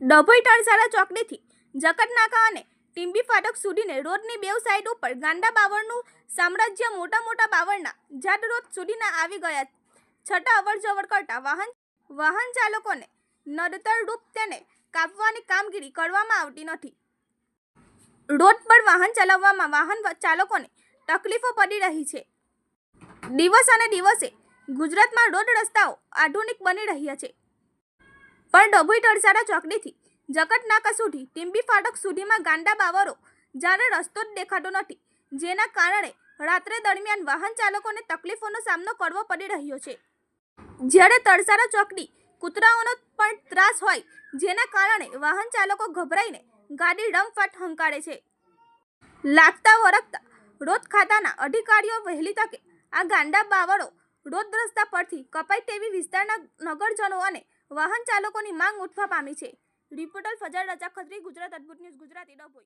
ડભોઈ ટણસાલા ચોકડીથી જકતનાકા અને ટીંબી ફાટક સુધીને રોડની બેવ સાઈડ ઉપર ગાંડા બાવળનું સામ્રાજ્ય મોટા મોટા બાવળના જાડ રોડ સુધીના આવી ગયા છતાં અવર જવર કરતા વાહન વાહન ચાલકોને નડતરરૂપ તેને કાપવાની કામગીરી કરવામાં આવતી નથી. રોડ પર વાહન ચલાવવામાં વાહન ચાલકોને તકલીફો પડી રહી છે. દિવસ અને દિવસે ગુજરાતમાં રોડ રસ્તાઓ આધુનિક બની રહ્યા છે. પણ ડભોઈ તળસાડા ચોકડીથી જકટનાકા સુધી ટીમ્બી ફાટક સુધીમાં ગાંડા બાવરો જ્યારે રસ્તો જ દેખાતો નથી, જેના કારણે રાત્રે દરમિયાન વાહન ચાલકોને તકલીફોનો સામનો કરવો પડી રહ્યો છે. જ્યારે તળસાડા ચોકડી કૂતરાઓનો પણ ત્રાસ હોય, જેના કારણે વાહન ચાલકો ગભરાઈને ગાડી ડમફાટ હંકારે છે. લાગતા વરગતા રોદ ખાતાના અધિકારીઓ વહેલી તકે આ ગાંડા બાવળો રોડ રસ્તા પરથી કપાય તેવી વિસ્તારના નગરજનો અને વાહન ચાલકોની માંગ ઉઠવા પામી છે. રિપોર્ટર ફજલ રજા, ખત્રી, ગુજરાત અદ્ભુત ન્યૂઝ, ગુજરાતી ડભોઈ.